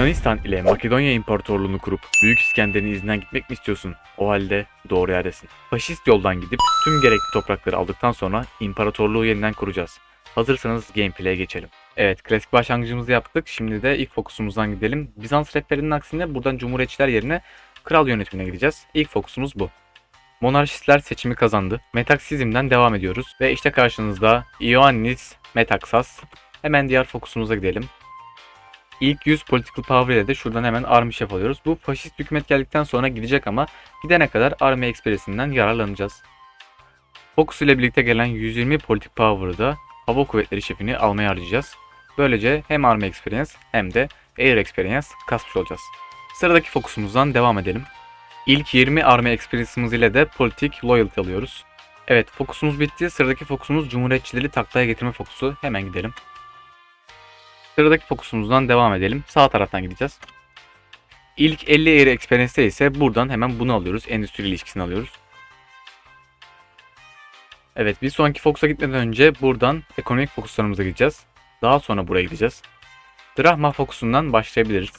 Yunanistan ile Makedonya İmparatorluğunu kurup Büyük İskender'in izinden gitmek mi istiyorsun? O halde doğru yerdesin. Faşist yoldan gidip tüm gerekli toprakları aldıktan sonra imparatorluğu yeniden kuracağız. Hazırsanız gameplay'e geçelim. Evet klasik başlangıcımızı yaptık. Şimdi de ilk fokusumuzdan gidelim. Bizans rehberinin aksine buradan cumhuriyetçiler yerine kral yönetimine gideceğiz. İlk fokusumuz bu. Monarşistler seçimi kazandı. Metaksizmden devam ediyoruz. Ve işte karşınızda Ioannis Metaxas. Hemen diğer fokusumuza gidelim. İlk 100 political power ile de şuradan hemen army chef alıyoruz. Bu faşist hükümet geldikten sonra gidecek ama gidene kadar army expressinden yararlanacağız. Focus ile birlikte gelen 120 politik power'ı da hava kuvvetleri şefini almaya harcayacağız. Böylece hem army experience hem de air experience kasmış olacağız. Sıradaki fokusumuzdan devam edelim. İlk 20 army experience'ımız ile de politik loyalty alıyoruz. Evet fokusumuz bitti. Sıradaki fokusumuz cumhuriyetçileri taklaya getirme fokusu. Hemen gidelim. Sıradaki fokusumuzdan devam edelim. Sağ taraftan gideceğiz. İlk 50 Air Experience'te ise buradan hemen bunu alıyoruz. Endüstri ilişkisini alıyoruz. Evet bir sonraki fokusa gitmeden önce buradan ekonomik fokuslarımıza gideceğiz. Daha sonra buraya gideceğiz. Drahma fokusundan başlayabiliriz.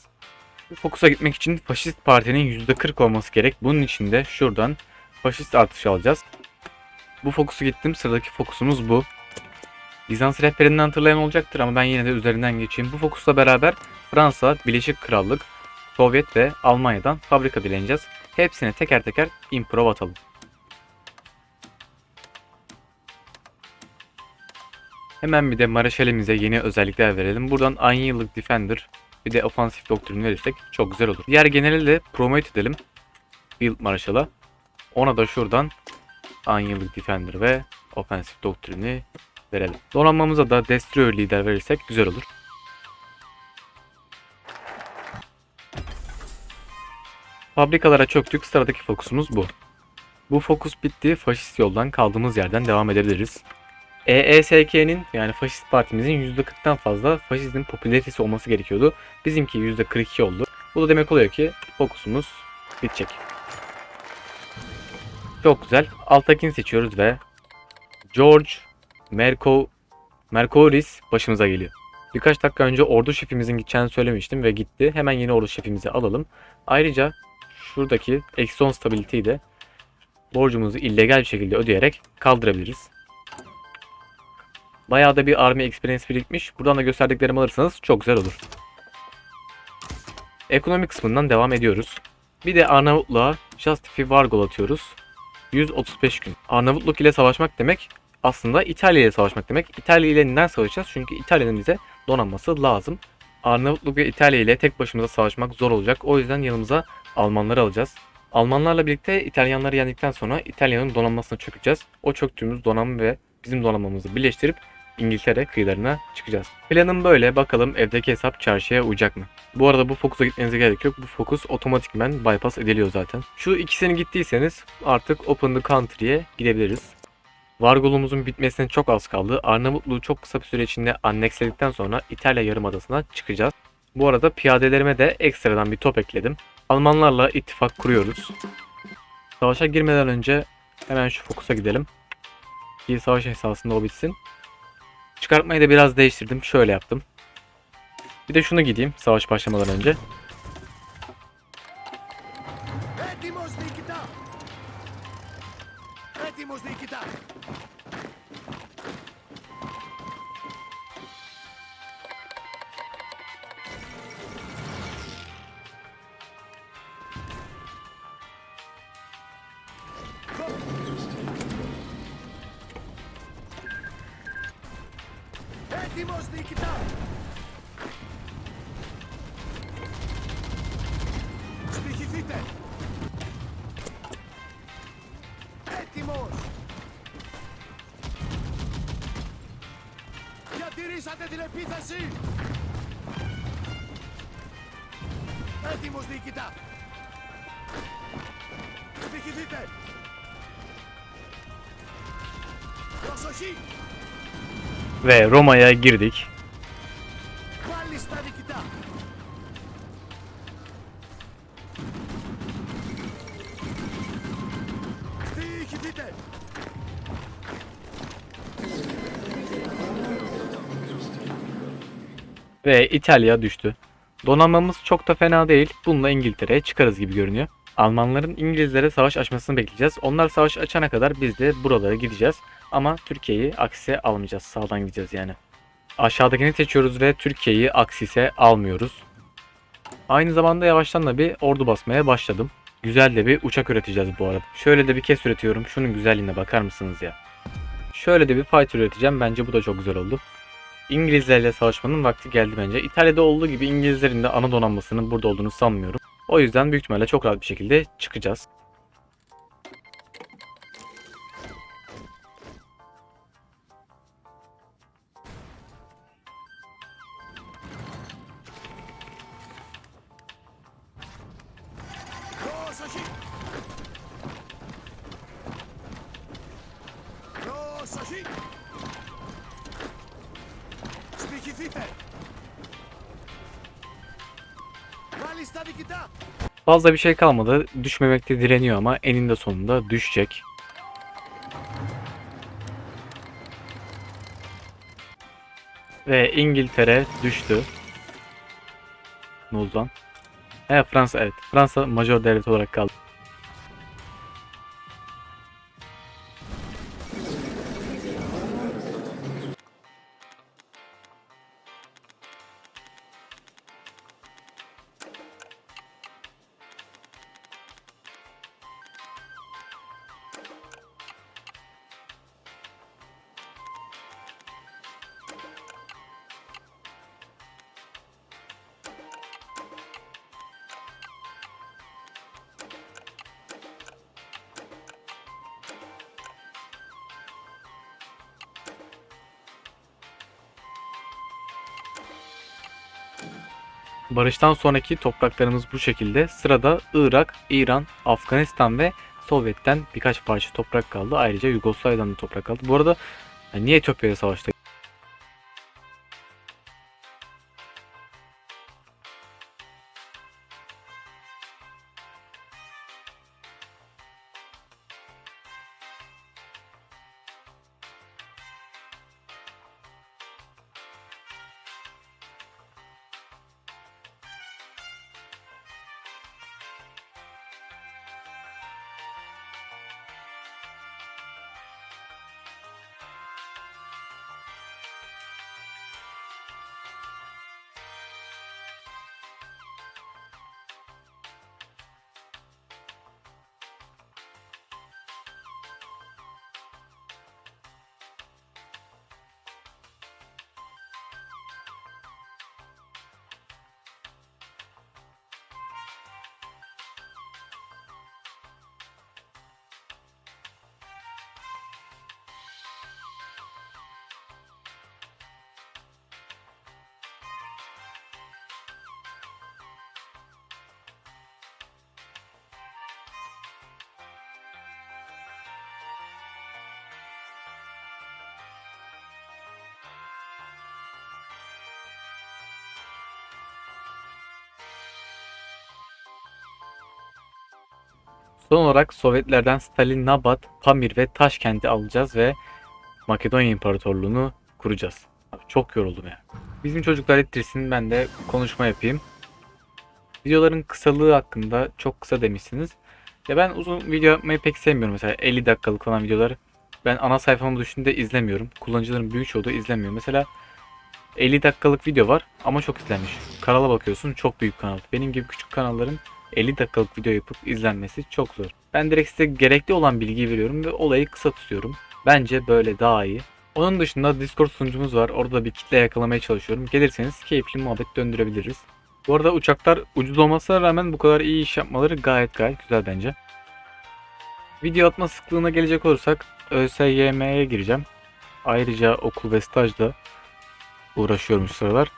Bu fokusa gitmek için faşist partinin %40 olması gerek. Bunun için de şuradan faşist artışı alacağız. Bu fokusu gittim. Sıradaki fokusumuz bu. Bizans rehberinden hatırlayan olacaktır ama ben yine de üzerinden geçeyim. Bu fokusla beraber Fransa, Birleşik Krallık, Sovyet ve Almanya'dan fabrika dileneceğiz. Hepsine teker teker improv atalım. Hemen bir de Mareşalimize yeni özellikler verelim. Buradan aynı yıllık Defender bir de ofansif doktrin verirsek çok güzel olur. Diğer geneli de promote edelim. Field Mareşal'a. Ona da şuradan aynı yıllık Defender ve ofensif doktrini verelim. Donanmamıza da Destroyer lider verirsek güzel olur. Fabrikalara çöktük. Sıradaki fokusumuz bu. Bu fokus bitti. Faşist yoldan kaldığımız yerden devam edebiliriz. EESK'nin yani faşist partimizin %40'tan fazla faşizmin popülaritesi olması gerekiyordu. Bizimki %42 oldu. Bu da demek oluyor ki fokusumuz bitecek. Çok güzel. Alttakini seçiyoruz ve George Merko Mercoris başımıza geliyor. Birkaç dakika önce ordu şefimizin gideceğini söylemiştim ve gitti. Hemen yeni ordu şefimizi alalım. Ayrıca şuradaki eksi 10 stabiliteyi de borcumuzu illegal bir şekilde ödeyerek kaldırabiliriz. Bayağı da bir army experience birikmiş. Buradan da gösterdiklerimi alırsanız çok güzel olur. Ekonomi kısmından devam ediyoruz. Bir de Arnavutluğa Justify Vargol atıyoruz. 135 gün. Arnavutluk ile savaşmak demek aslında İtalya ile savaşmak demek. İtalya ile neden savaşacağız? Çünkü İtalya'nın bize donanması lazım. Arnavutluk ve İtalya ile tek başımıza savaşmak zor olacak. O yüzden yanımıza Almanları alacağız. Almanlarla birlikte İtalyanları yendikten sonra İtalya'nın donanmasına çökeceğiz. O çöktüğümüz donanma ve bizim donanmamızı birleştirip İngiltere kıyılarına çıkacağız. Planım böyle. Bakalım evdeki hesap çarşıya uyacak mı? Bu arada bu fokusa gitmenize gerek yok. Bu fokus otomatikmen bypass ediliyor zaten. Şu ikisini gittiyseniz artık Open the Country'ye gidebiliriz. Vargolumuzun bitmesine çok az kaldı. Arnavutluğu çok kısa bir süre içinde anneksledikten sonra İtalya Yarımadası'na çıkacağız. Bu arada piyadelerime de ekstradan bir top ekledim. Almanlarla ittifak kuruyoruz. Savaşa girmeden önce hemen şu fokusa gidelim. Bir savaş esasında o bitsin. Çıkartmayı da biraz değiştirdim. Şöyle yaptım. Bir de şunu gideyim savaş başlamadan önce. Έτοιμος διοικητά! Στοιχηθείτε! Έτοιμος! Διατηρήσατε την επίθεση! Έτοιμος διοικητά! Στοιχηθείτε! Προσοχή! Ve Roma'ya girdik. Ve İtalya düştü. Donanmamız çok da fena değil. Bununla İngiltere'ye çıkarız gibi görünüyor. Almanların İngilizlere savaş açmasını bekleyeceğiz. Onlar savaş açana kadar biz de buralara gideceğiz. Ama Türkiye'yi aksiye almayacağız. Sağdan gideceğiz yani. Aşağıdakini seçiyoruz ve Türkiye'yi aksise almıyoruz. Aynı zamanda yavaştan da bir ordu basmaya başladım. Güzel de bir uçak üreteceğiz bu arada. Şöyle de bir kes üretiyorum. Şunun güzelliğine bakar mısınız ya? Şöyle de bir fighter üreteceğim. Bence bu da çok güzel oldu. İngilizlerle savaşmanın vakti geldi bence. İtalya'da olduğu gibi İngilizlerin de ana donanmasının burada olduğunu sanmıyorum. O yüzden büyük ihtimalle çok rahat bir şekilde çıkacağız. Fazla bir şey kalmadı. Düşmemekte direniyor ama eninde sonunda düşecek. Ve İngiltere düştü. Lan? He Fransa evet. Fransa major devlet olarak kaldı. Barıştan sonraki topraklarımız bu şekilde. Sırada Irak, İran, Afganistan ve Sovyet'ten birkaç parça toprak kaldı. Ayrıca Yugoslavya'dan da toprak kaldı. Bu arada niye Etiyopya'ya savaştık? Son olarak Sovyetlerden Stalinabad, Pamir ve Taşkent'i alacağız ve Makedonya İmparatorluğunu kuracağız. Çok yoruldum ya. Bizim çocuklar ettirsin ben de konuşma yapayım. Videoların kısalığı hakkında çok kısa demişsiniz. Ya ben uzun video yapmayı pek sevmiyorum mesela 50 dakikalık falan videoları. Ben ana sayfamı düşünde izlemiyorum. Kullanıcıların büyük çoğu da izlemiyor. Mesela 50 dakikalık video var ama çok izlenmiş. Kanala bakıyorsun çok büyük kanal. Benim gibi küçük kanalların 50 dakikalık video yapıp izlenmesi çok zor. Ben direkt size gerekli olan bilgiyi veriyorum ve olayı kısa tutuyorum. Bence böyle daha iyi. Onun dışında Discord sunucumuz var. Orada bir kitle yakalamaya çalışıyorum. Gelirseniz keyifli muhabbet döndürebiliriz. Bu arada uçaklar ucuz olmasına rağmen bu kadar iyi iş yapmaları gayet gayet güzel bence. Video atma sıklığına gelecek olursak ÖSYM'ye gireceğim. Ayrıca okul ve stajda uğraşıyorum şu sıralar.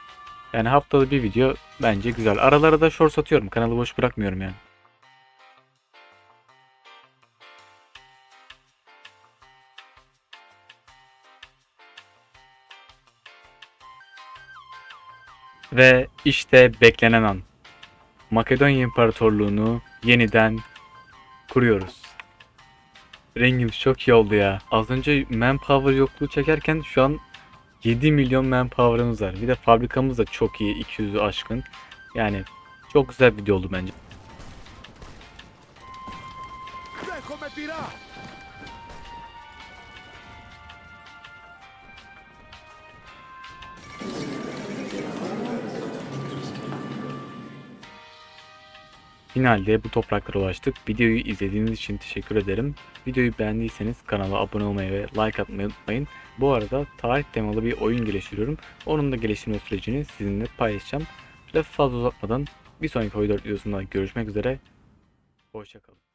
Yani haftada bir video bence güzel. Aralara da short atıyorum. Kanalı boş bırakmıyorum yani. Ve işte beklenen an. Makedonya İmparatorluğunu yeniden kuruyoruz. Rengimiz çok iyi oldu ya. Az önce manpower yokluğu çekerken şu an 7 milyon manpower'ımız var. Bir de fabrikamız da çok iyi. 200'ü aşkın. Yani çok güzel video oldu bence. Finalde bu topraklara ulaştık. Videoyu izlediğiniz için teşekkür ederim. Videoyu beğendiyseniz kanala abone olmayı ve like atmayı unutmayın. Bu arada tarih temalı bir oyun geliştiriyorum. Onun da geliştirme sürecini sizinle paylaşacağım. Lafı fazla uzatmadan bir sonraki Hoydort videosunda görüşmek üzere. Hoşçakalın.